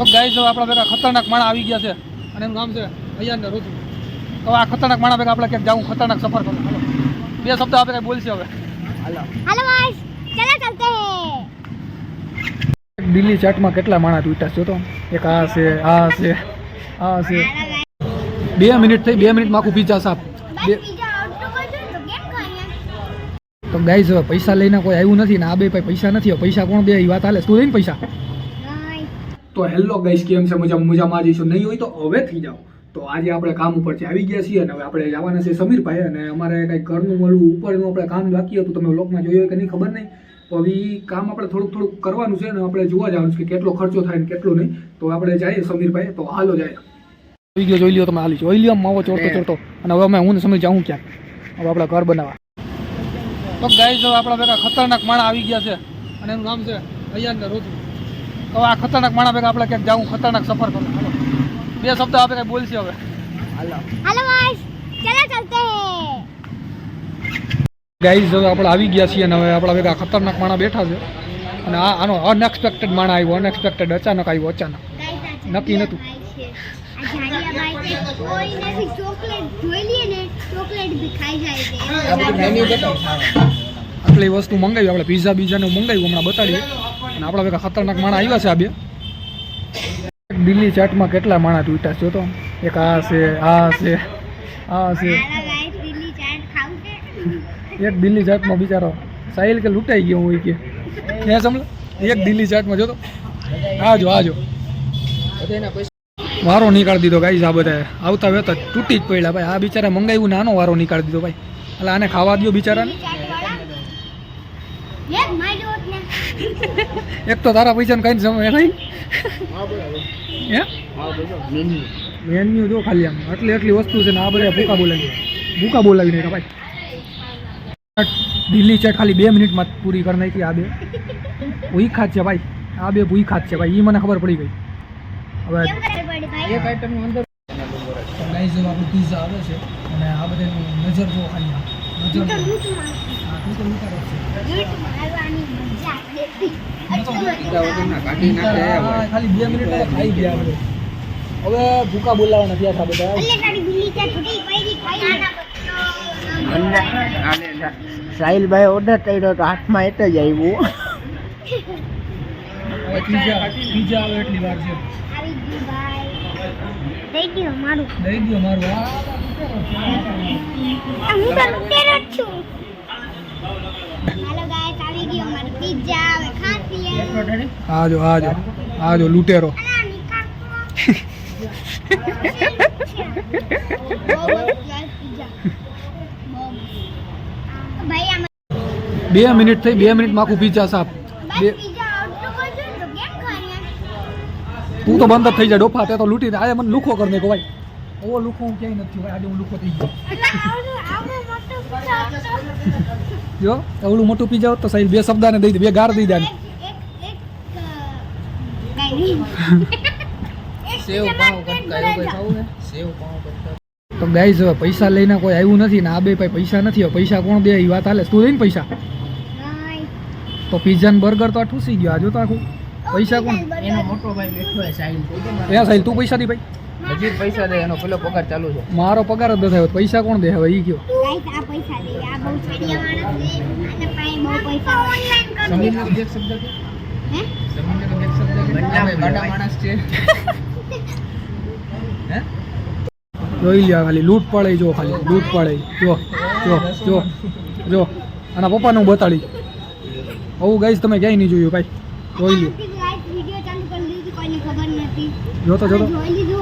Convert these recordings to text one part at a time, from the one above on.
તો ગાય જો આપણા ભેગા ખતરનાક માણા આવી ગયા છે અને એનું નામ છે ભૈયાને રોજુ તો આ ખતરનાક માણા ભેગા આપણે ક્યાંક જાવું ખતરનાક સફર કરો બે શબ્દ આપણે કંઈ બોલશે હવે. હાલો. દિલ્હી ચાટમાં કેટલા માણા તૂટ્યા છો તો એક આ છે આ છે આ છે. બે મિનિટ થઈ બે મિનિટમાં આખું પીઝા સાફ. બે તો ગાય હવે પૈસા લઈને કોઈ આવ્યું નથી ને આ બે પૈસા નથી પૈસા કોણ બે એ વાત હાલે. શું લઈને પૈસા. તો હેલો ગઈશ કેમ છે? મજા મજામાં જઈશું. નહીં હોય તો હવે થઈ જાઓ. તો આજે આપણે કામ ઉપરથી આવી ગયા છીએ અને હવે આપણે જવાના છે સમીરભાઈ અને અમારે કંઈક ઘરનું મળવું ઉપરનું આપણે કામ બાકી હતું. તમે લોકમાં જોયું કે નહીં ખબર નહીં. તો હવે કામ આપણે થોડુંક થોડુંક કરવાનું છે અને આપણે જોવા જવાનું છે કે કેટલો ખર્ચો થાય ને કેટલો નહીં. તો આપણે જઈએ સમીરભાઈ તો હાલો જાય આવી ગયો જોઈ લ્યો તમે હાલી. જોઈ લ્યો માવો ચોરતો ચોરતો. અને હવે અમે હું ને સમીર જાઉં ક્યાંક? હવે આપણે ઘર બનાવવા. તો ગાય હવે આપણા ભેગા ખતરનાક માણા આવી ગયા છે. અને એનું નામ છે અયાન ને તો આ ખતરનાક માણા ભેગા આપણે ક્યાંક જવું ખતરનાક સફર કરો. બે શબ્દ આપણે કઈ બોલશે હવે. ગાઈઝ હવે આપણે આવી ગયા છીએ અને હવે આપણા ભેગા ખતરનાક માણા બેઠા છે. અને આ આનો અનએક્સપેક્ટેડ માણા આવ્યો અનએક્સપેક્ટેડ અચાનક આવ્યો અચાનક. નક્કી નહોતું આટલી વસ્તુ મંગાવી આપણે પીઝા બીજાને મંગાવ્યું હમણાં બતાડીએ. અને આપણા ભેગા ખતરનાક માણા આવ્યા છે આ બે. દિલ્હી ચાટમાં કેટલા માણા તૂટ્યા છે તો? એક આ છે આ છે આ છે. એક દિલ્હી ચાટમાં બિચારો સાહિલ કે લૂંટાઈ ગયો હોય કે. ક્યાં સમજ એક દિલ્હી ચાટમાં જોતો આજો આજો વારો નીકાળી દીધો ગાઈઝ આ બધા આવતા વેતા તૂટી જ પડ્યા ભાઈ. આ બિચારા મંગાવ્યું, નાનો વારો નીકાળી દીધો ભાઈ. એટલે આને ખાવા દો બિચારાને. એક ને. તો તારા પૈસાને કઈ સમય નહીં. હે મેન્યુ. જો ખાલી આમ. આટલી આટલી વસ્તુ છે ને આ બધા ભૂકા બોલાવી ભૂકા બોલાવી નહીં ભાઈ. દિલ્હી ચાટ ખાલી બે મિનિટમાં પૂરી કરી નાખી આ બે. ભૂખા જ છે ભાઈ. આ બે ભૂખા જ છે ભાઈ. એ મને ખબર પડી ગઈ. હવે એક આઈટમનું અંદર ગાઈઝ આપણું પીઝા આવે છે. અને આ બધાનું નજર જો ખાલી નજર ખાલી બે મિનિટ ખાઈ ગયા હવે ભૂકા બોલાવાના નથી હતા બધા સાહિલભાઈ ઓર્ડર કર્યો તો હાથમાં એટલે જ આવ્યું પીઝા આવે એટલી વાર છે દઈ મારું દઈ દો મારું હું તો લૂંટેરો છું હાલો ગાઈસ આવી ગયો મારું પિઝા હવે ખાતી આજો આજો આજો, લૂટેરો. બે મિનિટ થઈ, બે મિનિટમાં આખું પીઝા સાપ. તો તું બંધ થઈ જાય ડોફા તે તો લૂંટીને. આજે મને લુખો કરી નાખો ભાઈ. ઓવો લુખો હું ક્યાંય નથી આજે હું લુખો થઈ ગયો. જો એવડું મોટું પીઝા હોત તો સાહેબ બે શબ્દાને દઈ દે બે ગાર દઈ દે તો ગાઈઝ હવે પૈસા લઈને કોઈ આવ્યું નથી ને આ બે પાસે પૈસા નથી હવે પૈસા કોણ દે એ વાત હાલે. તું લઈને પૈસા. તો પીઝા ને બર્ગર તો આ ઠૂસી ગયો આ જો તો આખું પૈસા કોણ? એનો મોટો ભાઈ બેઠો સાહેબ તું પૈસા દી ભાઈ. હજી પૈસા દે એનો પેલો પગાર ચાલુ છે. મારો પગાર જ થયો પૈસા કોણ દે હવે ઈ કયો? ગાઈસ, આ પૈસા દે આ બહુ છડિયા માણસ છે. આને પાસે બહુ પૈસા ઓનલાઈન કરી સમીરનો તો શબ્દ કે હે? સમીરનો તો શબ્દ કે ગાડા માણસ છે. હે? જોઈ લ્યા ખાલી લૂંટ પડે જો ખાલી લૂંટ પડે જો જો જો જો. આના પપ્પાને હું બતાડી. આવું ગાઈસ તમે ક્યાંય નહીં જોયું ભાઈ. જોઈ લ્યો. આનાથી ગાઈસ વિડિયો ચાલુ કરી દીધી કોઈને ખબર નથી. જોતો જોઈ લીધું?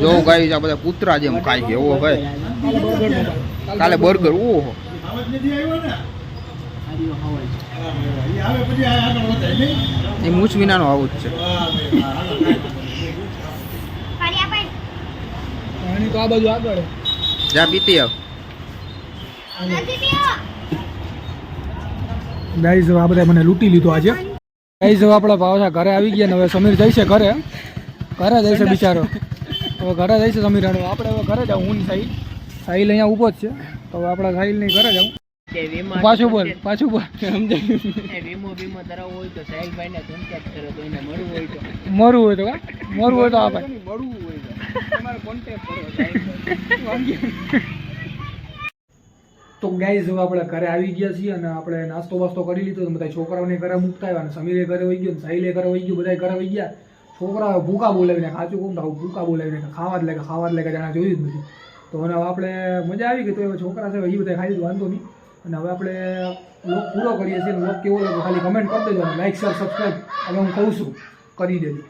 જો ગાઈ આ બધા કૂતરા જેમ ખાય છે એવો ભાઈ. કાલે બર્ગર, ઓહો. એ મૂછ વિનાનો આવું જ છે. પાણી આ બધા મને લૂંટી લીધો આજે. ગાઈઝ હવે આપણા પાછા ઘરે આવી ગયા ને હવે સમીર જાય છે ઘરે. ઘરે જાય છે બિચારો. હવે ઘરે જાય છે સમીર આપણે હવે ઘરે જાઉં હું સાહિલ. સાહિલ અહીંયા ઊભો જ છે. તો હવે આપણા સાહિલ નહીં ઘરે જાઉં. પાછું બોલ પાછું બોલ. વીમો વીમો ધરાવવો હોય તો સાહેબભાઈ કોન્ટેક્ટ કરો તો એને મળવું હોય તો. મરવું હોય તો કા? મોરું હોય તો આપણે મળવું હોય તો. તમારે કોન્ટેક્ટ કરો તો ગાઈઝ હવે આપણે ઘરે આવી ગયા છીએ અને આપણે નાસ્તો વાસ્તો કરી લીધો બધા છોકરાઓને ઘરે મૂકતા આવ્યા અને સમીરે ઘરે વહી ગયો ને સાહિલે ઘરે વહી ગયો બધા ઘરે વહી ગયા. છોકરાઓ ભૂકા બોલાવીને સાચું કહું તો ભૂકા બોલાવીને ખાવા જ લાગે, ખાવા જ લાગે, જાણે જોયું જ નથી. તો હવે આપણે મજા આવી ગઈ તો એવા છોકરા છે એ બધા ખાઈ વાંધો નહીં. અને હવે આપણે લોક પૂરો કરીએ છીએ લોક કેવો લાગે ખાલી કમેન્ટ કરી દેજો લાઈક શેર સબસ્ક્રાઈબ હવે હું કહું છું, કરી દેજો.